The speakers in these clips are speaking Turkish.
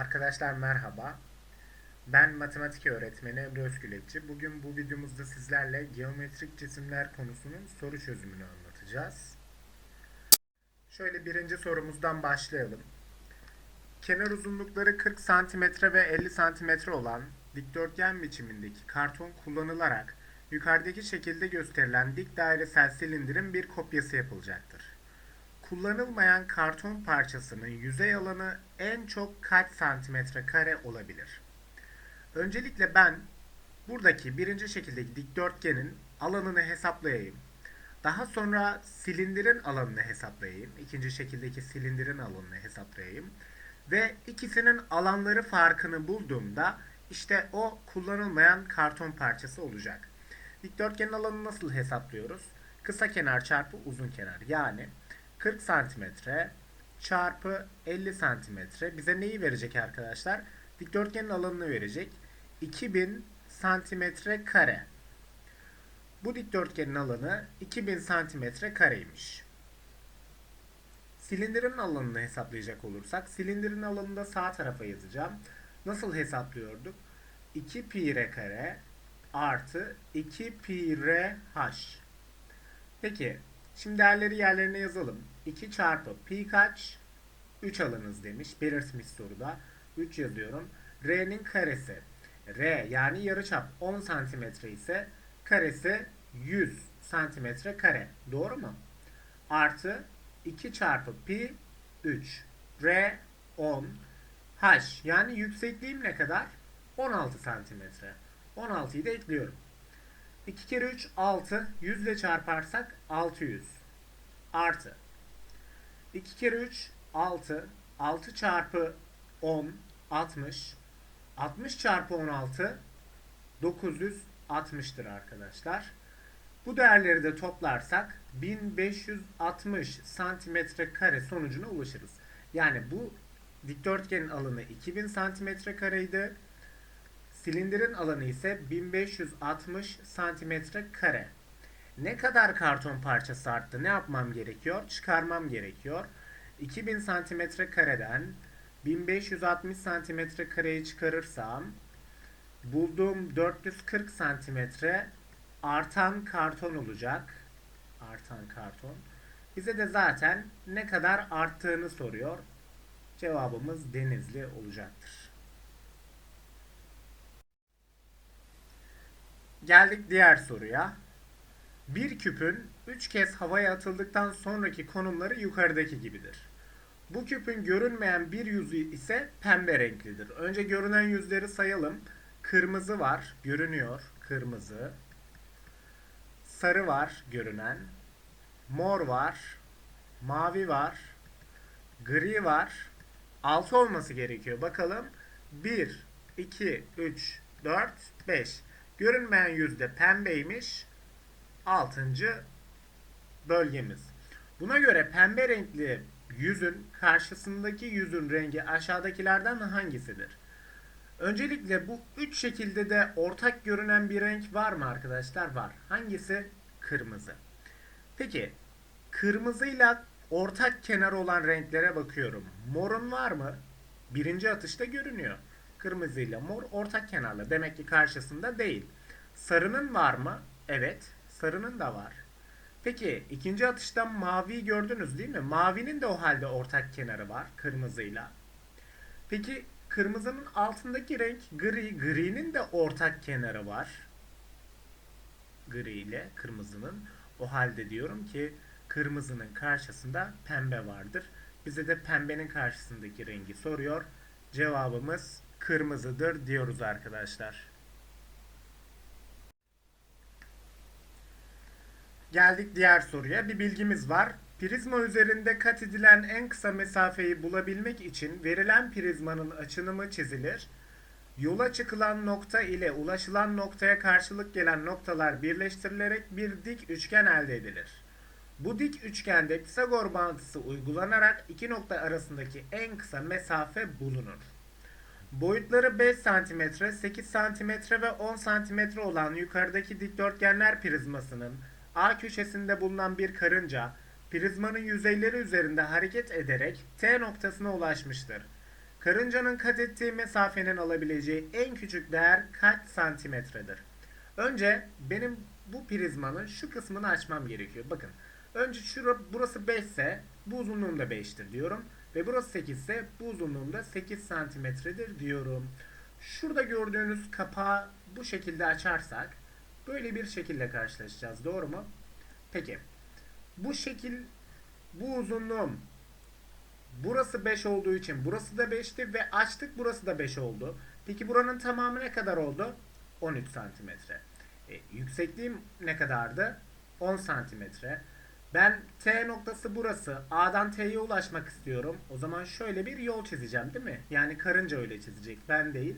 Arkadaşlar merhaba. Ben matematik öğretmeni Emre Özgületçi. Bugün bu videomuzda sizlerle geometrik cisimler konusunun soru çözümünü anlatacağız. Şöyle birinci sorumuzdan başlayalım. Kenar uzunlukları 40 cm ve 50 cm olan dikdörtgen biçimindeki karton kullanılarak yukarıdaki şekilde gösterilen dik dairesel silindirin bir kopyası yapılacaktır. Kullanılmayan karton parçasının yüzey alanı en çok kaç santimetre kare olabilir? Öncelikle ben buradaki birinci şekildeki dikdörtgenin alanını hesaplayayım. Daha sonra silindirin alanını hesaplayayım. İkinci şekildeki silindirin alanını hesaplayayım. Ve ikisinin alanları farkını bulduğumda işte o kullanılmayan karton parçası olacak. Dikdörtgenin alanını nasıl hesaplıyoruz? Kısa kenar çarpı uzun kenar. Yani 40 santimetre çarpı 50 santimetre bize neyi verecek arkadaşlar? Dikdörtgenin alanını verecek. 2000 santimetre kare. Bu dikdörtgenin alanı 2000 santimetre kareymiş. Silindirin alanını hesaplayacak olursak silindirin alanını da sağ tarafa yazacağım. Nasıl hesaplıyorduk? 2 pi r kare artı 2 pi r h. Peki şimdi değerleri yerlerine yazalım. 2 çarpı pi kaç? 3 alınız demiş. Belirtmiş soruda. 3 yazıyorum. R'nin karesi. R yani yarıçap 10 santimetre ise karesi 100 santimetre kare. Doğru mu? Artı 2 çarpı pi 3. R 10. H yani yüksekliğim ne kadar? 16 santimetre. 16'yı da ekliyorum. 2 kere 3 6. 100 ile çarparsak 600. Artı. 2 kere 3 6. 6 çarpı 10 60. 60 çarpı 16 960'tır arkadaşlar. Bu değerleri de toplarsak 1560 santimetre kare sonucuna ulaşırız. Yani bu dikdörtgenin alanı 2000 santimetre kareydi. Silindirin alanı ise 1560 santimetre kare. Ne kadar karton parçası arttı? Ne yapmam gerekiyor? Çıkarmam gerekiyor. 2000 santimetre kareden 1560 santimetre kareyi çıkarırsam bulduğum 440 santimetre artan karton olacak. Artan karton. Bize de zaten ne kadar arttığını soruyor. Cevabımız denizli olacaktır. Geldik diğer soruya. Bir küpün 3 kez havaya atıldıktan sonraki konumları yukarıdaki gibidir. Bu küpün görünmeyen bir yüzü ise pembe renklidir. Önce görünen yüzleri sayalım. Kırmızı var, görünüyor. Kırmızı. Sarı var, görünen. Mor var. Mavi var. Gri var. 6 olması gerekiyor. Bakalım. 1, 2, 3, 4, 5. Görünmeyen yüzde pembeymiş. 6. bölgemiz. Buna göre pembe renkli yüzün karşısındaki yüzün rengi aşağıdakilerden hangisidir? Öncelikle bu üç şekilde de ortak görünen bir renk var mı arkadaşlar? Var. Hangisi? Kırmızı. Peki kırmızıyla ortak kenar olan renklere bakıyorum. Morun var mı? Birinci atışta görünüyor. Kırmızıyla mor ortak kenarlı. Demek ki karşısında değil. Sarının var mı? Evet. Sarının da var. Peki ikinci atıştan maviyi gördünüz değil mi? Mavinin de o halde ortak kenarı var kırmızıyla. Peki kırmızının altındaki renk gri. Gri'nin de ortak kenarı var. Gri ile kırmızının. O halde diyorum ki kırmızının karşısında pembe vardır. Bize de pembenin karşısındaki rengi soruyor. Cevabımız kırmızıdır diyoruz arkadaşlar. Geldik diğer soruya. Bir bilgimiz var. Prizma üzerinde kat edilen en kısa mesafeyi bulabilmek için verilen prizmanın açınımı çizilir. Yola çıkılan nokta ile ulaşılan noktaya karşılık gelen noktalar birleştirilerek bir dik üçgen elde edilir. Bu dik üçgende Pisagor bağıntısı uygulanarak iki nokta arasındaki en kısa mesafe bulunur. Boyutları 5 cm, 8 cm ve 10 cm olan yukarıdaki dikdörtgenler prizmasının A köşesinde bulunan bir karınca prizmanın yüzeyleri üzerinde hareket ederek T noktasına ulaşmıştır. Karıncanın kat ettiği mesafenin alabileceği en küçük değer kaç santimetredir? Önce benim bu prizmanın şu kısmını açmam gerekiyor. Bakın. Önce şura, burası 5 ise bu uzunluğum da 5'tir diyorum. Ve burası 8 ise bu uzunluğum da 8 santimetredir diyorum. Şurada gördüğünüz kapağı bu şekilde açarsak böyle bir şekilde karşılaşacağız. Doğru mu? Peki. Bu şekil bu uzunluğum burası 5 olduğu için burası da 5'ti ve açtık burası da 5 oldu. Peki buranın tamamı ne kadar oldu? 13 santimetre. E, yüksekliğim ne kadardı? 10 santimetre. Ben T noktası burası. A'dan T'ye ulaşmak istiyorum. O zaman şöyle bir yol çizeceğim değil mi? Yani karınca öyle çizecek. Ben değil.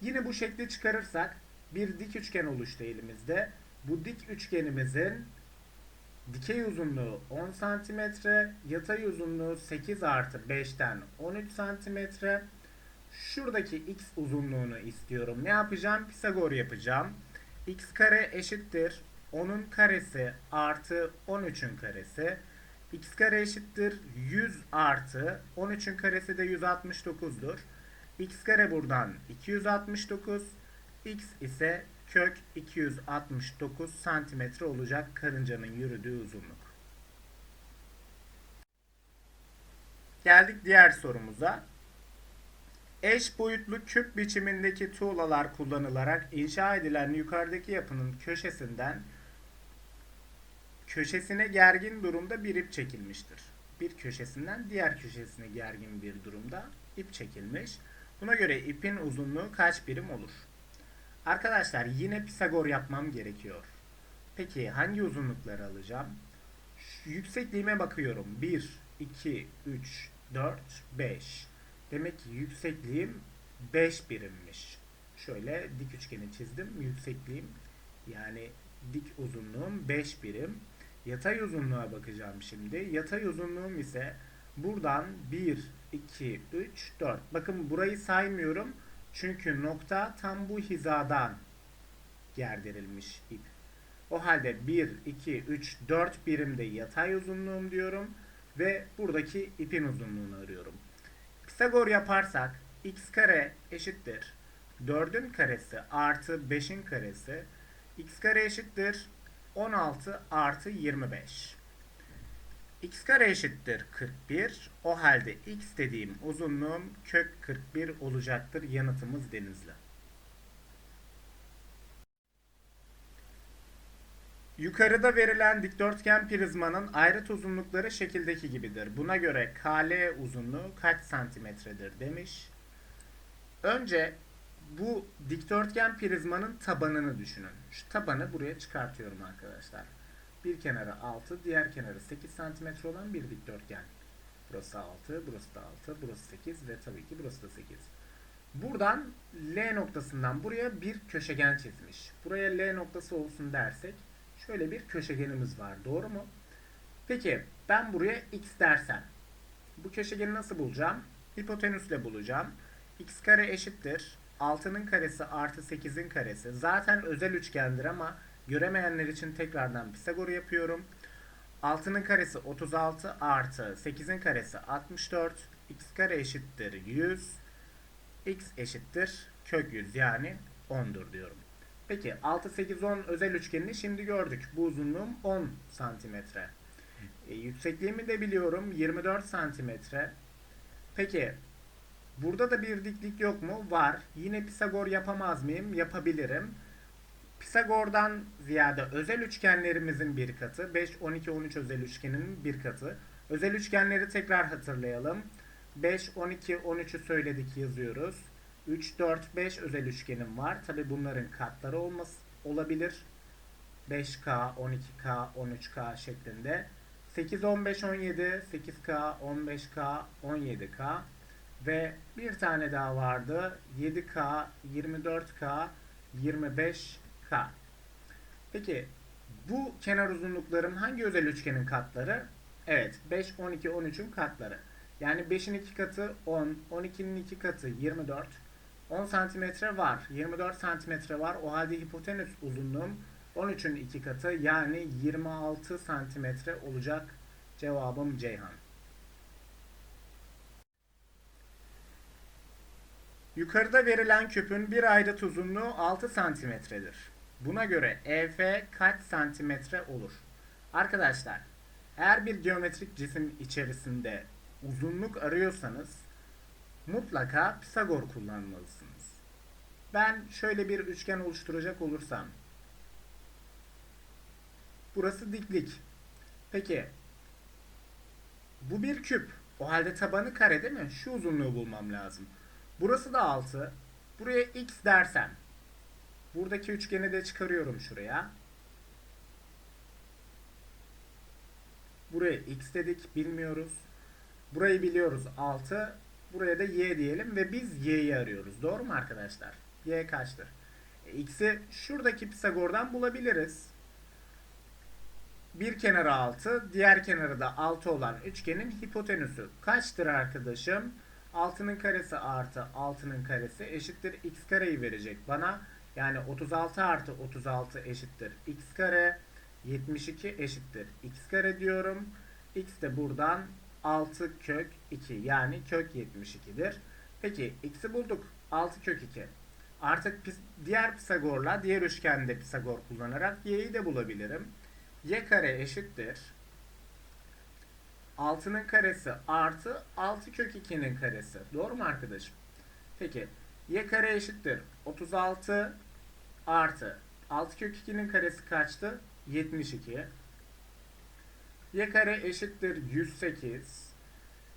Yine bu şekli çıkarırsak bir dik üçgen oluştu elimizde. Bu dik üçgenimizin dikey uzunluğu 10 santimetre, yatay uzunluğu 8 artı 5'ten 13 santimetre. Şuradaki x uzunluğunu istiyorum. Ne yapacağım? Pisagor yapacağım. x kare eşittir 10'un karesi artı 13'ün karesi. x kare eşittir 100 artı 13'ün karesi de 169'dur. x kare buradan 269. x ise kök 269 santimetre olacak karıncanın yürüdüğü uzunluk. Geldik diğer sorumuza. Eş boyutlu küp biçimindeki tuğlalar kullanılarak inşa edilen yukarıdaki yapının köşesinden köşesine gergin durumda bir ip çekilmiştir. Bir köşesinden diğer köşesine gergin bir durumda ip çekilmiş. Buna göre ipin uzunluğu kaç birim olur? Arkadaşlar yine Pisagor yapmam gerekiyor. Peki hangi uzunlukları alacağım? Şu yüksekliğime bakıyorum. 1, 2, 3, 4, 5. Demek ki yüksekliğim 5 birimmiş. Şöyle dik üçgeni çizdim. Yüksekliğim yani dik uzunluğum 5 birim. Yatay uzunluğa bakacağım şimdi. Yatay uzunluğum ise buradan 1, 2, 3, 4. Bakın burayı saymıyorum. Çünkü nokta tam bu hizadan gerdirilmiş ip. O halde 1, 2, 3, 4 birimde yatay uzunluğum diyorum. Ve buradaki ipin uzunluğunu arıyorum. Pisagor yaparsak x kare eşittir 4'ün karesi artı 5'in karesi x kare eşittir 16 artı 25. x kare eşittir 41. O halde x dediğim uzunluğum kök 41 olacaktır. Yanıtımız denizli. Yukarıda verilen dikdörtgen prizmanın ayrıt uzunlukları şekildeki gibidir. Buna göre KL uzunluğu kaç santimetredir demiş. Önce bu dikdörtgen prizmanın tabanını düşünün. Şu tabanı buraya çıkartıyorum arkadaşlar. Bir kenarı 6, diğer kenarı 8 santimetre olan bir dikdörtgen. Burası 6, burası da 6, burası 8 ve tabii ki burası da 8. Buradan L noktasından buraya bir köşegen çizmiş. Buraya L noktası olsun dersek şöyle bir köşegenimiz var. Doğru mu? Peki ben buraya x dersem bu köşegeni nasıl bulacağım? Hipotenüsle bulacağım. x kare eşittir 6'nın karesi artı 8'in karesi. Zaten özel üçgendir ama göremeyenler için tekrardan Pisagor yapıyorum. 6'nın karesi 36 artı 8'in karesi 64. x kare eşittir 100. x eşittir kök 100 yani 10'dur diyorum. Peki 6, 8, 10 özel üçgenini şimdi gördük. Bu uzunluğum 10 santimetre. E, yüksekliğimi de biliyorum 24 santimetre. Peki Burada da bir diklik yok mu? Var. Yine Pisagor yapamaz mıyım? Yapabilirim. Pisagor'dan ziyade özel üçgenlerimizin bir katı. 5, 12, 13 özel üçgeninin bir katı. Özel üçgenleri tekrar hatırlayalım. 5, 12, 13'ü söyledik yazıyoruz. 3, 4, 5 özel üçgenim var. Tabi bunların katları olması olabilir. 5K, 12K, 13K şeklinde. 8, 15, 17, 8K, 15K, 17K. Ve bir tane daha vardı. 7K, 24K, 25K. Peki bu kenar uzunluklarım hangi özel üçgenin katları? Evet 5, 12, 13'ün katları. Yani 5'in 2 katı 10, 12'nin 2 katı 24. 10 santimetre var. 24 santimetre var. O halde hipotenüs uzunluğum 13'ün 2 katı yani 26 santimetre olacak. Cevabım Ceyhan. Yukarıda verilen küpün bir ayrıt uzunluğu 6 santimetredir. Buna göre EF kaç santimetre olur? Arkadaşlar, eğer bir geometrik cisim içerisinde uzunluk arıyorsanız mutlaka Pisagor kullanmalısınız. Ben şöyle bir üçgen oluşturacak olursam burası diklik. Peki bu bir küp. O halde tabanı kare değil mi? Şu uzunluğu bulmam lazım. Burası da 6. Buraya x dersem. Buradaki üçgeni de çıkarıyorum şuraya. Buraya x dedik bilmiyoruz. Burayı biliyoruz 6. Buraya da y diyelim ve biz y'yi arıyoruz. Doğru mu arkadaşlar? y kaçtır? E, x'i şuradaki Pisagor'dan bulabiliriz. Bir kenarı 6, diğer kenarı da 6 olan üçgenin hipotenüsü kaçtır arkadaşım? 6'nın karesi artı 6'nın karesi eşittir x kareyi verecek bana. Yani 36 artı 36 eşittir x kare. 72 eşittir x kare diyorum. x de buradan 6 kök 2 yani kök 72'dir. Peki x'i bulduk. 6 kök 2. Artık diğer Pisagor'la diğer üçgende Pisagor kullanarak y'yi de bulabilirim. y kare eşittir. 6'nın karesi artı 6 kök 2'nin karesi. Doğru mu arkadaşım? Peki y kare eşittir. 36 artı 6 kök 2'nin karesi kaçtı? 72. y kare eşittir 108.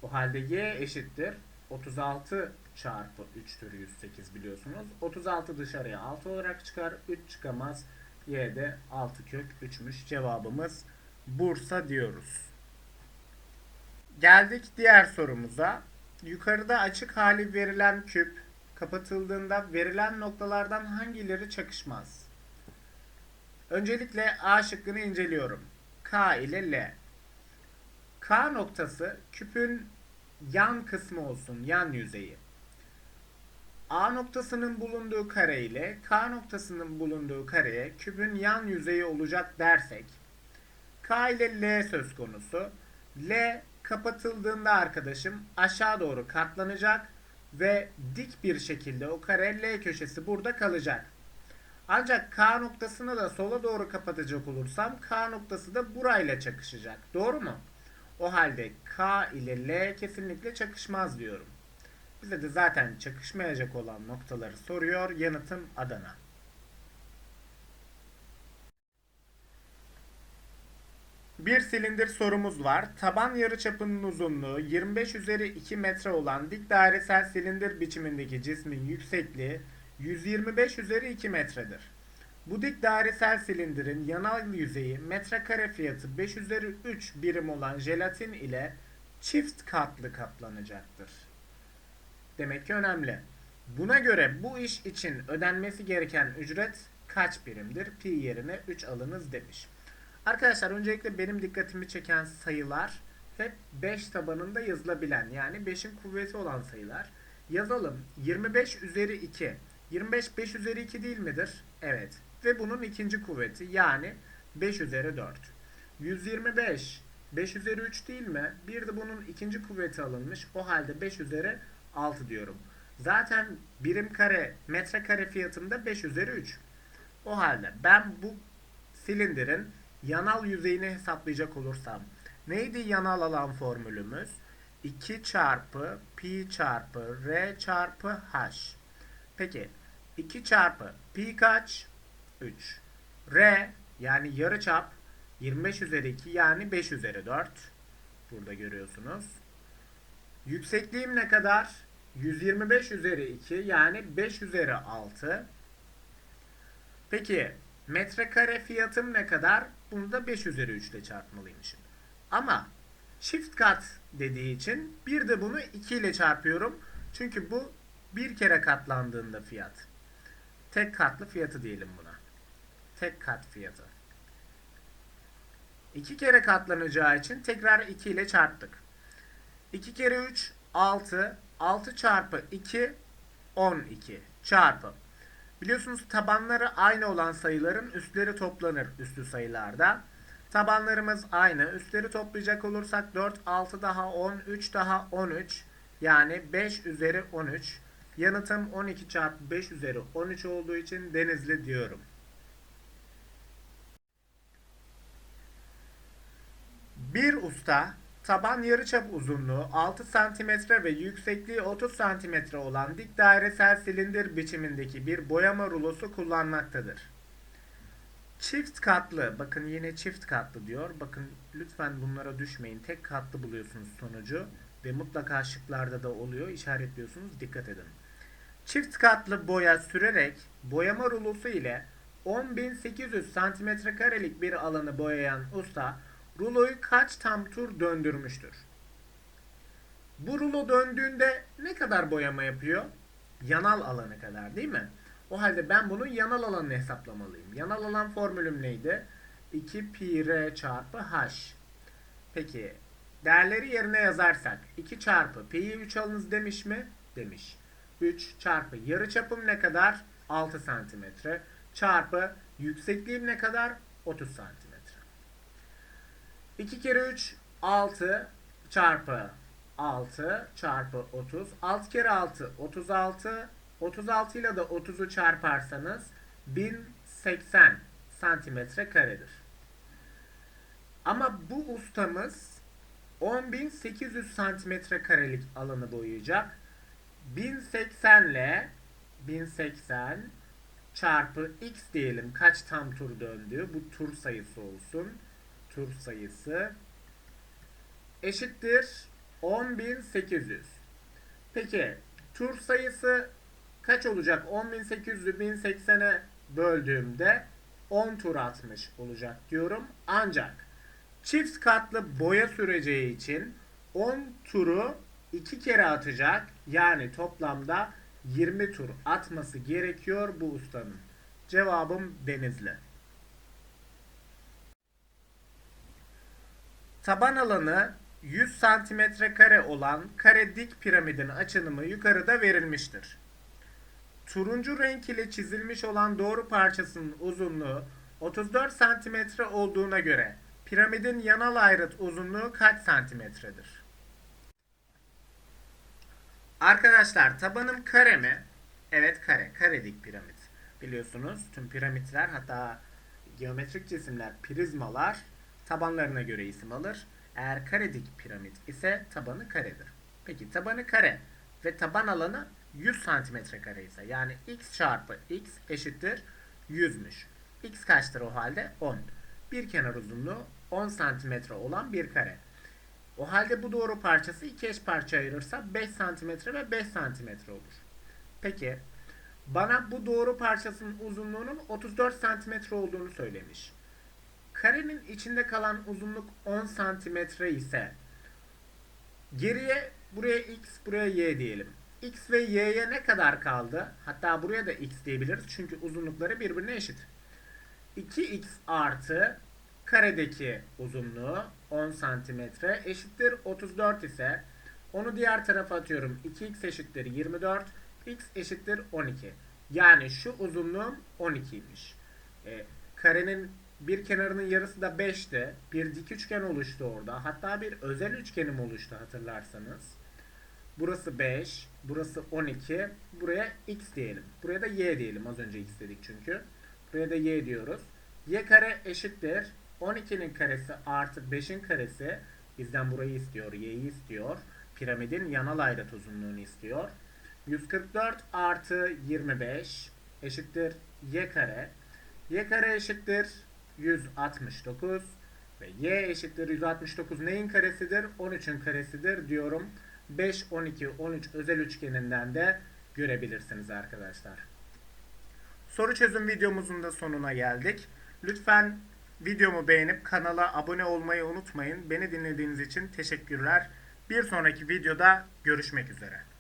O halde y eşittir 36 çarpı 3'tür 108 biliyorsunuz. 36 dışarıya 6 olarak çıkar. 3 çıkamaz. Y de 6 kök 3'müş. Cevabımız Bursa diyoruz. Geldik diğer sorumuza. Yukarıda açık hali verilen küp kapatıldığında verilen noktalardan hangileri çakışmaz? Öncelikle A şıkkını inceliyorum. K ile L. K noktası küpün yan kısmı olsun, yan yüzeyi. A noktasının bulunduğu kare ile K noktasının bulunduğu kareye küpün yan yüzeyi olacak dersek K ile L söz konusu. L kapatıldığında arkadaşım aşağı doğru katlanacak ve dik bir şekilde o kare L köşesi burada kalacak. Ancak K noktasını da sola doğru kapatacak olursam K noktası da burayla çakışacak. Doğru mu? O halde K ile L kesinlikle çakışmaz diyorum. Bize de zaten çakışmayacak olan noktaları soruyor. Yanıtım Adana. Bir silindir sorumuz var. Taban yarıçapının uzunluğu 25 üzeri 2 metre olan dik dairesel silindir biçimindeki cismin yüksekliği 125 üzeri 2 metredir. Bu dik dairesel silindirin yanal yüzeyi metrekare fiyatı 5 üzeri 3 birim olan jelatin ile çift katlı kaplanacaktır. Demek ki önemli. Buna göre bu iş için ödenmesi gereken ücret kaç birimdir? Pi yerine 3 alınız demiş. Arkadaşlar öncelikle benim dikkatimi çeken sayılar hep 5 tabanında yazılabilen yani 5'in kuvveti olan sayılar. Yazalım 25 üzeri 2. 25 5 üzeri 2 değil midir? Evet. Ve bunun ikinci kuvveti yani 5 üzeri 4. 125 5 üzeri 3 değil mi? Bir de bunun ikinci kuvveti alınmış. O halde 5 üzeri 6 diyorum. Zaten birim kare metrekare fiyatında 5 üzeri 3. O halde ben bu silindirin yanal yüzeyini hesaplayacak olursam neydi yanal alan formülümüz? 2 çarpı pi çarpı r çarpı h. Peki 2 çarpı pi kaç? 3. R yani yarıçap 25 üzeri 2 yani 5 üzeri 4. Burada görüyorsunuz. Yüksekliğim ne kadar? 125 üzeri 2 yani 5 üzeri 6. Peki metrekare fiyatım ne kadar? Bunu da 5 üzeri 3 ile çarpmalıymışım. Ama çift kat dediği için bir de bunu 2 ile çarpıyorum. Çünkü bu bir kere katlandığında fiyat. Tek katlı fiyatı diyelim buna. Tek kat fiyatı. İki kere katlanacağı için tekrar 2 ile çarptık. 2 kere 3 6. 6 çarpı 2 12 çarpı. Biliyorsunuz tabanları aynı olan sayıların üstleri toplanır üstü sayılarda. Tabanlarımız aynı. Üstleri toplayacak olursak 4, 6 daha 10, 3 daha 13. Yani 5 üzeri 13. Yanıtım 12 çarpı 5 üzeri 13 olduğu için Denizli diyorum. Bir usta taban yarıçap uzunluğu 6 cm ve yüksekliği 30 cm olan dik dairesel silindir biçimindeki bir boyama rulosu kullanmaktadır. Çift katlı, bakın yine çift katlı diyor. Bakın lütfen bunlara düşmeyin. Tek katlı buluyorsunuz sonucu ve mutlaka şıklarda da oluyor. İşaretliyorsunuz. Dikkat edin. Çift katlı boya sürerek boyama rulosu ile 10.800 cm karelik bir alanı boyayan usta ruloyu kaç tam tur döndürmüştür? Bu rulo döndüğünde ne kadar boyama yapıyor? Yanal alanı kadar değil mi? O halde ben bunun yanal alanını hesaplamalıyım. Yanal alan formülüm neydi? 2 pi r çarpı h. Peki değerleri yerine yazarsak 2 çarpı pi'yi 3 alınız demiş mi? Demiş. 3 çarpı yarıçapım ne kadar? 6 santimetre. Çarpı yüksekliğim ne kadar? 30 santimetre. 2 kere 3 6 çarpı 6 çarpı 30. 6 kere 6 36. 36 ile de 30'u çarparsanız 1080 santimetre karedir. Ama bu ustamız 10.800 santimetre karelik alanı boyayacak. 1080 ile 1080 çarpı x diyelim kaç tam tur döndü. Bu tur sayısı olsun. Tur sayısı eşittir 10.800. Peki tur sayısı kaç olacak? 10.800'ü 1080'e böldüğümde 10 tur atmış olacak diyorum. Ancak çift katlı boya süreceği için 10 turu 2 kere atacak. Yani toplamda 20 tur atması gerekiyor bu ustanın. Cevabım Denizli. Taban alanı 100 santimetre kare olan kare dik piramidin açılımı yukarıda verilmiştir. Turuncu renk ile çizilmiş olan doğru parçasının uzunluğu 34 santimetre olduğuna göre piramidin yanal ayrıt uzunluğu kaç santimetredir? Arkadaşlar tabanım kare mi? Evet kare. Kare dik piramit. Biliyorsunuz tüm piramitler hatta geometrik cisimler prizmalar tabanlarına göre isim alır. Eğer kare dik piramit ise tabanı karedir. Peki tabanı kare ve taban alanı 100 santimetre kare ise yani x çarpı x eşittir 100'müş. x kaçtır o halde? 10. Bir kenar uzunluğu 10 santimetre olan bir kare. O halde bu doğru parçası iki eş parça ayırırsa 5 santimetre ve 5 santimetre olur. Peki bana bu doğru parçasının uzunluğunun 34 santimetre olduğunu söylemiş. Karenin içinde kalan uzunluk 10 santimetre ise geriye buraya x buraya y diyelim. x ve y'ye ne kadar kaldı? Hatta buraya da x diyebiliriz çünkü uzunlukları birbirine eşit. 2x artı karedeki uzunluğu 10 santimetre eşittir 34 ise onu diğer tarafa atıyorum. 2x eşittir 24, x eşittir 12. Yani şu uzunluğum 12'ymiş. E, karenin bir kenarının yarısı da 5'ti. Bir dik üçgen oluştu orada. Hatta bir özel üçgenim oluştu hatırlarsanız. Burası 5, burası 12, buraya x diyelim. Buraya da y diyelim. Az önce x dedik çünkü. Buraya da y diyoruz. y kare eşittir 12'nin karesi artı 5'in karesi bizden burayı istiyor, y'yi istiyor. Piramidin yanal ayrıt uzunluğunu istiyor. 144 artı 25 eşittir y kare. y kare eşittir 169 ve y eşittir 169 neyin karesidir? 13'ün karesidir diyorum. 5, 12, 13 özel üçgeninden de görebilirsiniz arkadaşlar. Soru çözüm videomuzun da sonuna geldik. Lütfen videomu beğenip kanala abone olmayı unutmayın. Beni dinlediğiniz için teşekkürler. Bir sonraki videoda görüşmek üzere.